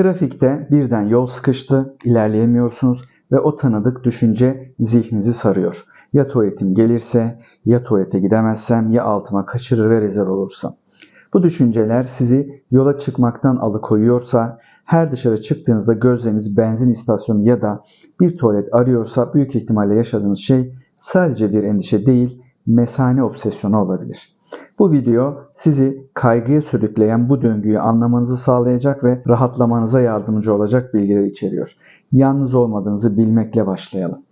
Trafikte birden yol sıkıştı, ilerleyemiyorsunuz ve o tanıdık düşünce zihninizi sarıyor. Ya tuvaletim gelirse, ya tuvalete gidemezsem, ya altıma kaçırır ve rezil olursam. Bu düşünceler sizi yola çıkmaktan alıkoyuyorsa, her dışarı çıktığınızda gözleriniz benzin istasyonu ya da bir tuvalet arıyorsa büyük ihtimalle yaşadığınız şey sadece bir endişe değil, mesane obsesyonu olabilir. Bu video sizi kaygıya sürükleyen bu döngüyü anlamanızı sağlayacak ve rahatlamanıza yardımcı olacak bilgiler içeriyor. Yalnız olmadığınızı bilmekle başlayalım.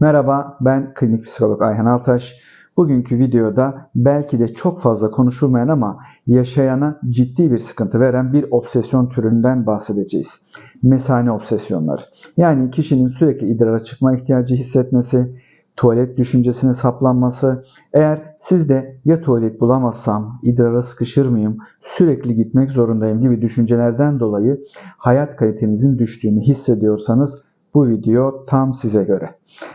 Merhaba ben klinik psikolog Ayhan Altaş. Bugünkü videoda belki de çok fazla konuşulmayan ama yaşayana ciddi bir sıkıntı veren bir obsesyon türünden bahsedeceğiz. Mesane obsesyonları. Yani kişinin sürekli idrara çıkma ihtiyacı hissetmesi, tuvalet düşüncesine saplanması, eğer siz de ya tuvalet bulamazsam, idrara sıkışır mıyım, sürekli gitmek zorundayım gibi düşüncelerden dolayı hayat kalitenizin düştüğünü hissediyorsanız bu video tam size göre.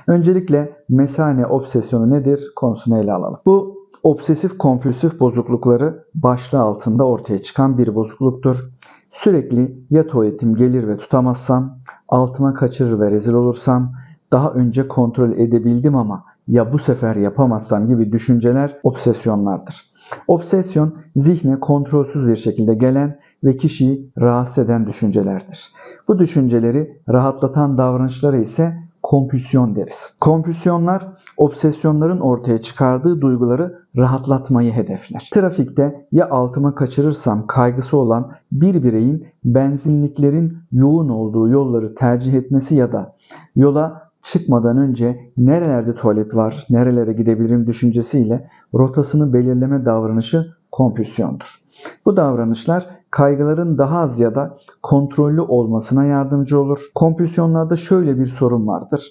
Öncelikle mesane obsesyonu nedir konusunu ele alalım. Bu obsesif kompulsif bozuklukları başlığı altında ortaya çıkan bir bozukluktur. Sürekli ya tuvaletim gelir ve tutamazsam, altıma kaçırır ve rezil olursam, daha önce kontrol edebildim ama ya bu sefer yapamazsam gibi düşünceler obsesyonlardır. Obsesyon zihne kontrolsüz bir şekilde gelen ve kişiyi rahatsız eden düşüncelerdir. Bu düşünceleri rahatlatan davranışlara ise kompülsyon deriz. Kompülsiyonlar obsesyonların ortaya çıkardığı duyguları rahatlatmayı hedefler. Trafikte ya altıma kaçırırsam kaygısı olan bir bireyin benzinliklerin yoğun olduğu yolları tercih etmesi ya da yola çıkmadan önce nerelerde tuvalet var, nerelere gidebilirim düşüncesiyle rotasını belirleme davranışı kompülsiyondur. Bu davranışlar kaygıların daha az ya da kontrollü olmasına yardımcı olur. Kompülsiyonlarda şöyle bir sorun vardır.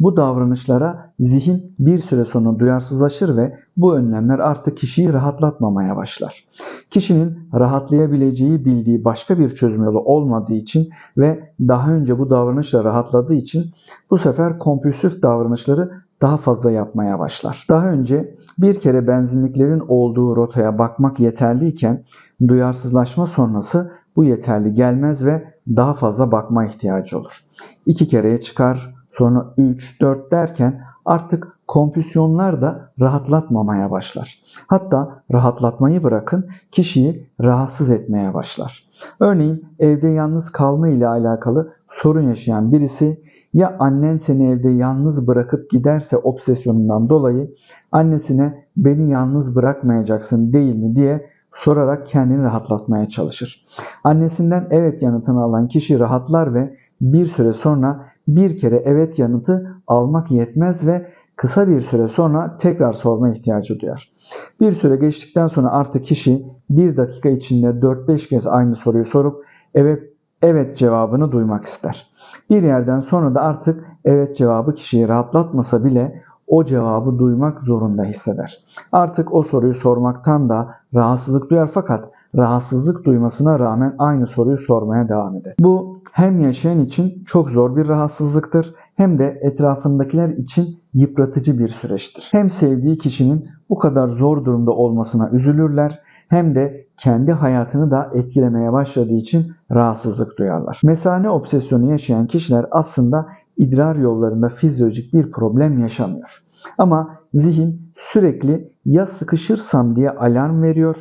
Bu davranışlara zihin bir süre sonra duyarsızlaşır ve bu önlemler artık kişiyi rahatlatmamaya başlar. Kişinin rahatlayabileceği bildiği başka bir çözüm yolu olmadığı için ve daha önce bu davranışla rahatladığı için bu sefer kompulsif davranışları daha fazla yapmaya başlar. Daha önce bir kere benzinliklerin olduğu rotaya bakmak yeterliyken duyarsızlaşma sonrası bu yeterli gelmez ve daha fazla bakma ihtiyacı olur. İki kereye çıkar, sonra 3, 4 derken artık kompüsyonlar da rahatlatmamaya başlar. Hatta rahatlatmayı bırakın kişiyi rahatsız etmeye başlar. Örneğin evde yalnız kalma ile alakalı sorun yaşayan birisi ya annen seni evde yalnız bırakıp giderse obsesyonundan dolayı annesine beni yalnız bırakmayacaksın değil mi diye sorarak kendini rahatlatmaya çalışır. Annesinden evet yanıtını alan kişi rahatlar ve bir süre sonra bir kere evet yanıtı almak yetmez ve kısa bir süre sonra tekrar sorma ihtiyacı duyar. Bir süre geçtikten sonra artık kişi bir dakika içinde 4-5 kez aynı soruyu sorup evet, evet cevabını duymak ister. Bir yerden sonra da artık evet cevabı kişiyi rahatlatmasa bile o cevabı duymak zorunda hisseder. Artık o soruyu sormaktan da rahatsızlık duyar fakat rahatsızlık duymasına rağmen aynı soruyu sormaya devam eder. Bu hem yaşayan için çok zor bir rahatsızlıktır hem de etrafındakiler için yıpratıcı bir süreçtir. Hem sevdiği kişinin bu kadar zor durumda olmasına üzülürler hem de kendi hayatını da etkilemeye başladığı için rahatsızlık duyarlar. Mesane obsesyonu yaşayan kişiler aslında idrar yollarında fizyolojik bir problem yaşamıyor. Ama zihin sürekli ya sıkışırsam diye alarm veriyor.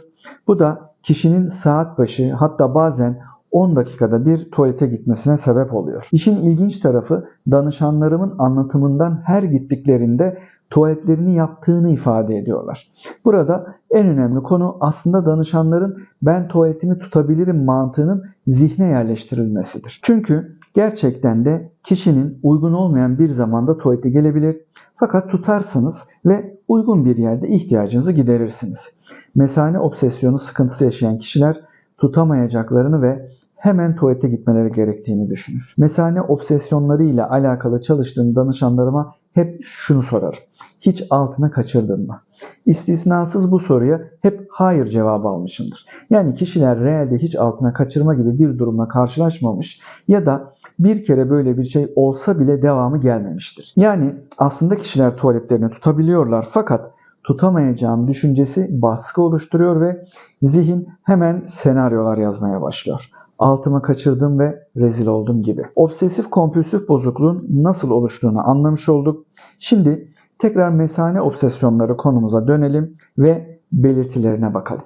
Bu da kişinin saat başı hatta bazen 10 dakikada bir tuvalete gitmesine sebep oluyor. İşin ilginç tarafı danışanlarımın anlatımından her gittiklerinde tuvaletlerini yaptığını ifade ediyorlar. Burada en önemli konu aslında danışanların ben tuvaletimi tutabilirim mantığının zihne yerleştirilmesidir. Çünkü gerçekten de kişinin uygun olmayan bir zamanda tuvalete gelebilir fakat tutarsınız ve uygun bir yerde ihtiyacınızı giderirsiniz. Mesane obsesyonu sıkıntısı yaşayan kişiler tutamayacaklarını ve hemen tuvalete gitmeleri gerektiğini düşünür. Mesane obsesyonları ile alakalı çalıştığım danışanlarıma hep şunu sorarım. Hiç altına kaçırdın mı? İstisnasız bu soruya hep hayır cevabı almışımdır. Yani kişiler realde hiç altına kaçırma gibi bir durumla karşılaşmamış ya da bir kere böyle bir şey olsa bile devamı gelmemiştir. Yani aslında kişiler tuvaletlerini tutabiliyorlar fakat tutamayacağım düşüncesi baskı oluşturuyor ve zihin hemen senaryolar yazmaya başlıyor. altıma kaçırdım ve rezil oldum gibi. Obsesif kompulsif bozukluğun nasıl oluştuğunu anlamış olduk. Şimdi tekrar mesane obsesyonları konumuza dönelim ve belirtilerine bakalım.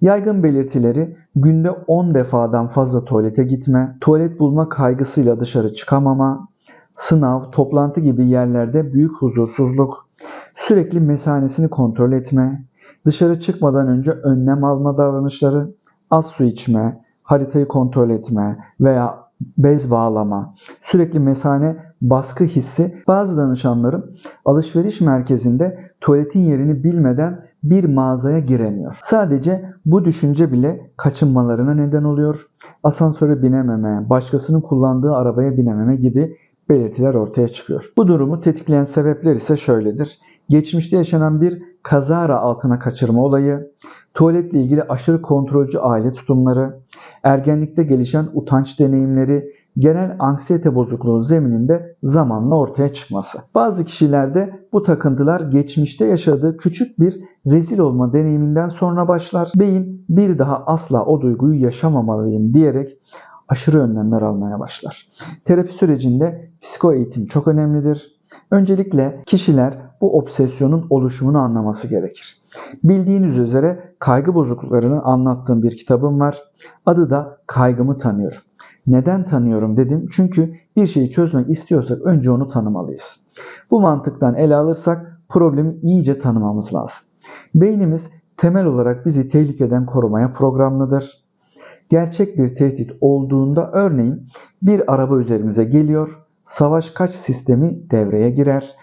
Yaygın belirtileri günde 10 defadan fazla tuvalete gitme, tuvalet bulma kaygısıyla dışarı çıkamama, sınav, toplantı gibi yerlerde büyük huzursuzluk, sürekli mesanesini kontrol etme, dışarı çıkmadan önce önlem alma davranışları, az su içme, haritayı kontrol etme veya bez bağlama, sürekli mesane baskı hissi bazı danışanlarım alışveriş merkezinde tuvaletin yerini bilmeden bir mağazaya giremiyor. Sadece bu düşünce bile kaçınmalarına neden oluyor. Asansöre binememe, başkasının kullandığı arabaya binememe gibi belirtiler ortaya çıkıyor. Bu durumu tetikleyen sebepler ise şöyledir. Geçmişte yaşanan bir kazara altına kaçırma olayı, tuvaletle ilgili aşırı kontrolcü aile tutumları, ergenlikte gelişen utanç deneyimleri, genel anksiyete bozukluğu zemininde zamanla ortaya çıkması. Bazı kişilerde bu takıntılar geçmişte yaşadığı küçük bir rezil olma deneyiminden sonra başlar. Beyin bir daha asla o duyguyu yaşamamalıyım diyerek aşırı önlemler almaya başlar. Terapi sürecinde psiko eğitim çok önemlidir. Öncelikle kişiler bu obsesyonun oluşumunu anlaması gerekir. Bildiğiniz üzere kaygı bozukluklarını anlattığım bir kitabım var. Adı da Kaygımı Tanıyorum. Neden tanıyorum dedim. Çünkü bir şeyi çözmek istiyorsak önce onu tanımalıyız. Bu mantıktan ele alırsak problemi iyice tanımamız lazım. Beynimiz temel olarak bizi tehlikeden korumaya programlıdır. Gerçek bir tehdit olduğunda örneğin bir araba üzerimize geliyor, savaş kaç sistemi devreye girer.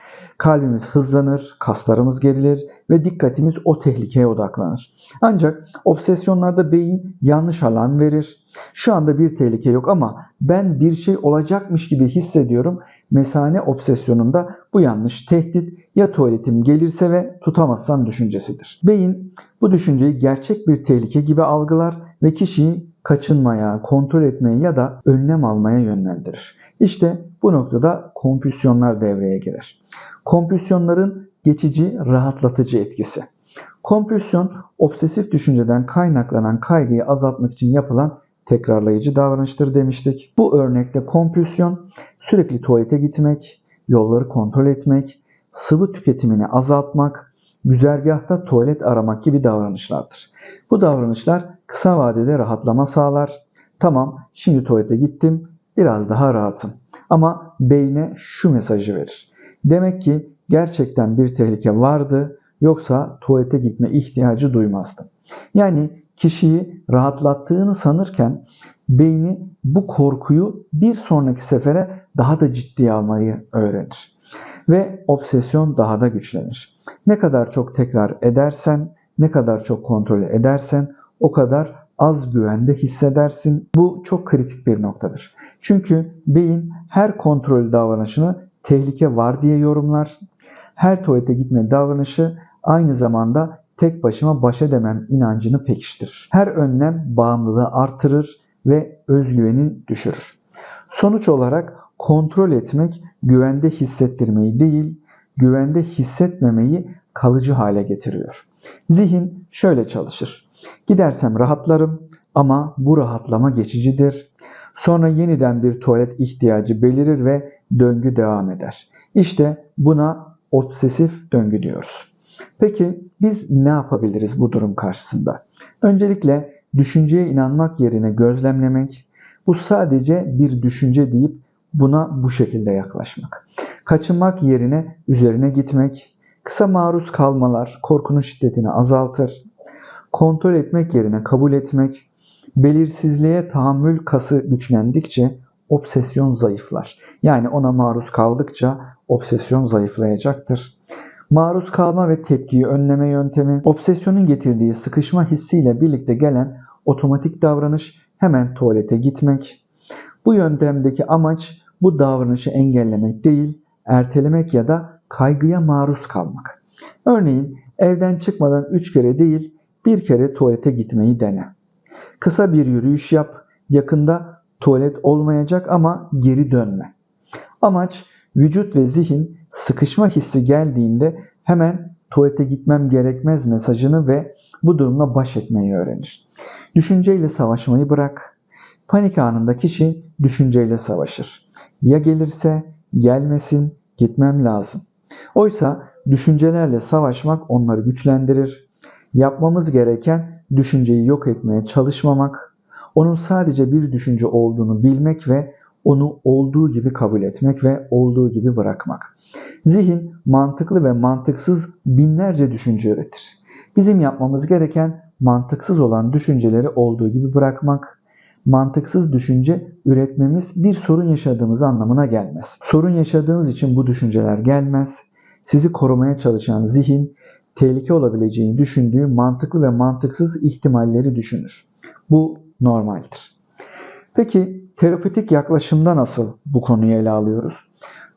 Kalbimiz hızlanır, kaslarımız gerilir ve dikkatimiz o tehlikeye odaklanır. Ancak obsesyonlarda beyin yanlış alan verir. Şu anda bir tehlike yok ama ben bir şey olacakmış gibi hissediyorum. Mesane obsesyonunda bu yanlış tehdit ya tuvaletim gelirse ve tutamazsam düşüncesidir. Beyin bu düşünceyi gerçek bir tehlike gibi algılar ve kişiyi kaçınmaya, kontrol etmeye ya da önlem almaya yönlendirir. İşte bu noktada kompülsiyonlar devreye girer. Kompülsiyonların geçici, rahatlatıcı etkisi. Kompülsyon, obsesif düşünceden kaynaklanan kaygıyı azaltmak için yapılan tekrarlayıcı davranıştır demiştik. Bu örnekte kompülsyon sürekli tuvalete gitmek, yolları kontrol etmek, sıvı tüketimini azaltmak, güzergahta tuvalet aramak gibi davranışlardır. Bu davranışlar kısa vadede rahatlama sağlar. Tamam şimdi tuvalete gittim biraz daha rahatım. Ama beyne şu mesajı verir. Demek ki gerçekten bir tehlike vardı yoksa tuvalete gitme ihtiyacı duymazdım. Yani kişiyi rahatlattığını sanırken beyni bu korkuyu bir sonraki sefere daha da ciddiye almayı öğrenir. Ve obsesyon daha da güçlenir. Ne kadar çok tekrar edersen, ne kadar çok kontrol edersen o kadar az güvende hissedersin. Bu çok kritik bir noktadır. Çünkü beyin her kontrol davranışını tehlike var diye yorumlar. Her tuvalete gitme davranışı aynı zamanda tek başıma baş edemem inancını pekiştirir. Her önlem bağımlılığı artırır ve özgüveni düşürür. Sonuç olarak kontrol etmek güvende hissettirmeyi değil, güvende hissetmemeyi kalıcı hale getiriyor. Zihin şöyle çalışır. Gidersem rahatlarım ama bu rahatlama geçicidir. Sonra yeniden bir tuvalet ihtiyacı belirir ve döngü devam eder. İşte buna obsesif döngü diyoruz. Peki biz ne yapabiliriz bu durum karşısında? Öncelikle düşünceye inanmak yerine gözlemlemek, bu sadece bir düşünce deyip buna bu şekilde yaklaşmak. Kaçınmak yerine üzerine gitmek, kısa maruz kalmalar korkunun şiddetini azaltır. Kontrol etmek yerine kabul etmek, belirsizliğe tahammül kası güçlendikçe obsesyon zayıflar. Yani ona maruz kaldıkça obsesyon zayıflayacaktır. Maruz kalma ve tepkiyi önleme yöntemi, obsesyonun getirdiği sıkışma hissiyle birlikte gelen otomatik davranış hemen tuvalete gitmek. Bu yöntemdeki amaç bu davranışı engellemek değil, ertelemek ya da kaygıya maruz kalmak. Örneğin evden çıkmadan 3 kere değil, bir kere tuvalete gitmeyi dene. Kısa bir yürüyüş yap. Yakında tuvalet olmayacak ama geri dönme. Amaç vücut ve zihin sıkışma hissi geldiğinde hemen tuvalete gitmem gerekmez mesajını ve bu durumla baş etmeyi öğrenir. Düşünceyle savaşmayı bırak. Panik anında kişi düşünceyle savaşır. Ya gelirse gelmesin gitmem lazım. Oysa düşüncelerle savaşmak onları güçlendirir. Yapmamız gereken düşünceyi yok etmeye çalışmamak, onun sadece bir düşünce olduğunu bilmek ve onu olduğu gibi kabul etmek ve olduğu gibi bırakmak. Zihin mantıklı ve mantıksız binlerce düşünce üretir. Bizim yapmamız gereken mantıksız olan düşünceleri olduğu gibi bırakmak. Mantıksız düşünce üretmemiz bir sorun yaşadığımız anlamına gelmez. Sorun yaşadığınız için bu düşünceler gelmez. Sizi korumaya çalışan zihin tehlike olabileceğini düşündüğü mantıklı ve mantıksız ihtimalleri düşünür. Bu normaldir. Peki terapötik yaklaşımda nasıl bu konuyu ele alıyoruz?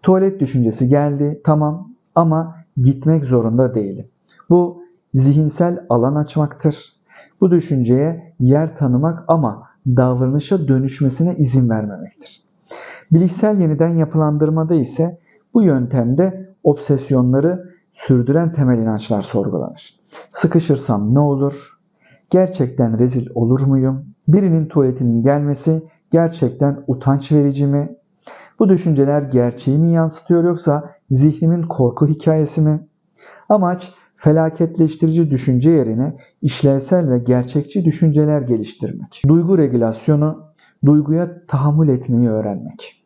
Tuvalet düşüncesi geldi, tamam ama gitmek zorunda değilim. Bu zihinsel alan açmaktır. Bu düşünceye yer tanımak ama davranışa dönüşmesine izin vermemektir. Bilişsel yeniden yapılandırmada ise bu yöntemde obsesyonları sürdüren temel inançlar sorgulanır. Sıkışırsam ne olur? Gerçekten rezil olur muyum? Birinin tuvaletinin gelmesi gerçekten utanç verici mi? Bu düşünceler gerçeği mi yansıtıyor yoksa zihnimin korku hikayesi mi? Amaç felaketleştirici düşünce yerine işlevsel ve gerçekçi düşünceler geliştirmek. Duygu regülasyonu, duyguya tahammül etmeyi öğrenmek.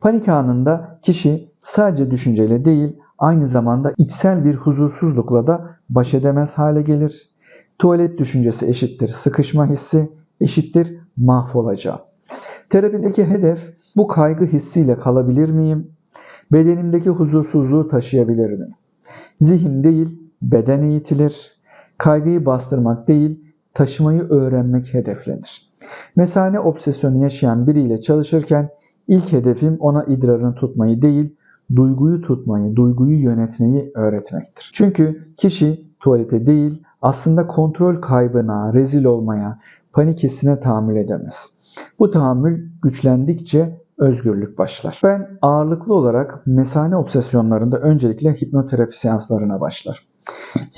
Panik anında kişi sadece düşünceyle değil, aynı zamanda içsel bir huzursuzlukla da baş edemez hale gelir. Tuvalet düşüncesi eşittir sıkışma hissi, eşittir mahvolacağım. Terapideki hedef bu kaygı hissiyle kalabilir miyim? Bedenimdeki huzursuzluğu taşıyabilir miyim? Zihin değil, beden eğitilir. Kaygıyı bastırmak değil, taşımayı öğrenmek hedeflenir. Mesane obsesyonu yaşayan biriyle çalışırken ilk hedefim ona idrarını tutmayı değil, duyguyu tutmayı, duyguyu yönetmeyi öğretmektir. Çünkü kişi tuvalete değil, aslında kontrol kaybına, rezil olmaya, panik hissine tahammül edemez. Bu tahammül güçlendikçe özgürlük başlar. Ben ağırlıklı olarak mesane obsesyonlarında öncelikle hipnoterapi seanslarına başlar.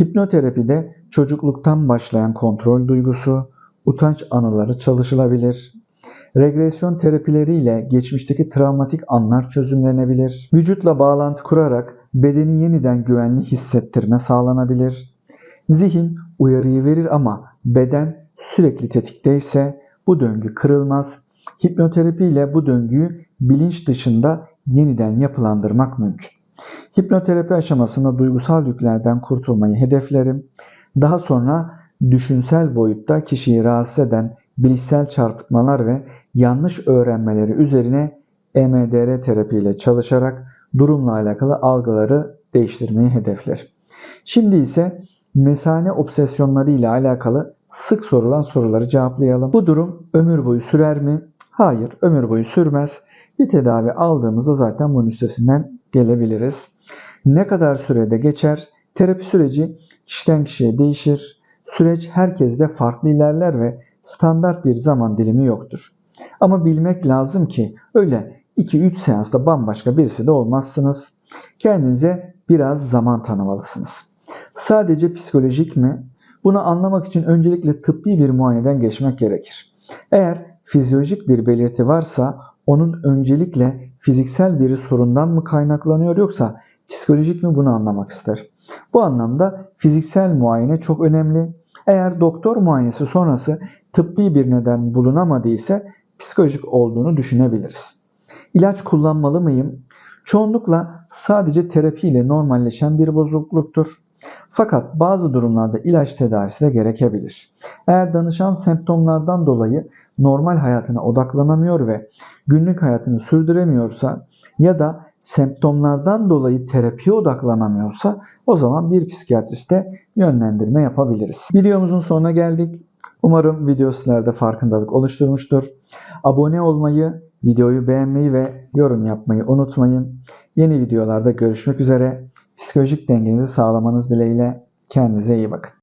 Hipnoterapide çocukluktan başlayan kontrol duygusu, utanç anıları çalışılabilir. Regresyon terapileriyle geçmişteki travmatik anlar çözümlenebilir. Vücutla bağlantı kurarak bedeni yeniden güvenli hissettirme sağlanabilir. Zihin uyarıyı verir ama beden sürekli tetikteyse bu döngü kırılmaz. Hipnoterapi ile bu döngüyü bilinç dışında yeniden yapılandırmak mümkün. Hipnoterapi aşamasında duygusal yüklerden kurtulmayı hedeflerim. Daha sonra düşünsel boyutta kişiyi rahatsız eden bilişsel çarpıtmalar ve yanlış öğrenmeleri üzerine EMDR terapi ile çalışarak durumla alakalı algıları değiştirmeyi hedefler. Şimdi ise mesane obsesyonları ile alakalı sık sorulan soruları cevaplayalım. Bu durum ömür boyu sürer mi? Hayır, ömür boyu sürmez. Bir tedavi aldığımızda zaten bunun üstesinden gelebiliriz. Ne kadar sürede geçer? Terapi süreci kişiden kişiye değişir. Süreç herkeste farklı ilerler ve standart bir zaman dilimi yoktur. Ama bilmek lazım ki öyle 2-3 seansta bambaşka birisi de olmazsınız. Kendinize biraz zaman tanımalısınız. Sadece psikolojik mi? Bunu anlamak için öncelikle tıbbi bir muayeneden geçmek gerekir. Eğer fizyolojik bir belirti varsa onun öncelikle fiziksel bir sorundan mı kaynaklanıyor yoksa psikolojik mi bunu anlamak ister. Bu anlamda fiziksel muayene çok önemli. Eğer doktor muayenesi sonrası tıbbi bir neden bulunamadıysa psikolojik olduğunu düşünebiliriz. İlaç kullanmalı mıyım? Çoğunlukla sadece terapi ile normalleşen bir bozukluktur. Fakat bazı durumlarda ilaç tedavisi de gerekebilir. Eğer danışan semptomlardan dolayı normal hayatına odaklanamıyor ve günlük hayatını sürdüremiyorsa ya da semptomlardan dolayı terapiye odaklanamıyorsa o zaman bir psikiyatriste yönlendirme yapabiliriz. Videomuzun sonuna geldik. Umarım video sizlerde farkındalık oluşturmuştur. Abone olmayı, videoyu beğenmeyi ve yorum yapmayı unutmayın. Yeni videolarda görüşmek üzere. Psikolojik dengenizi sağlamanız dileğiyle kendinize iyi bakın.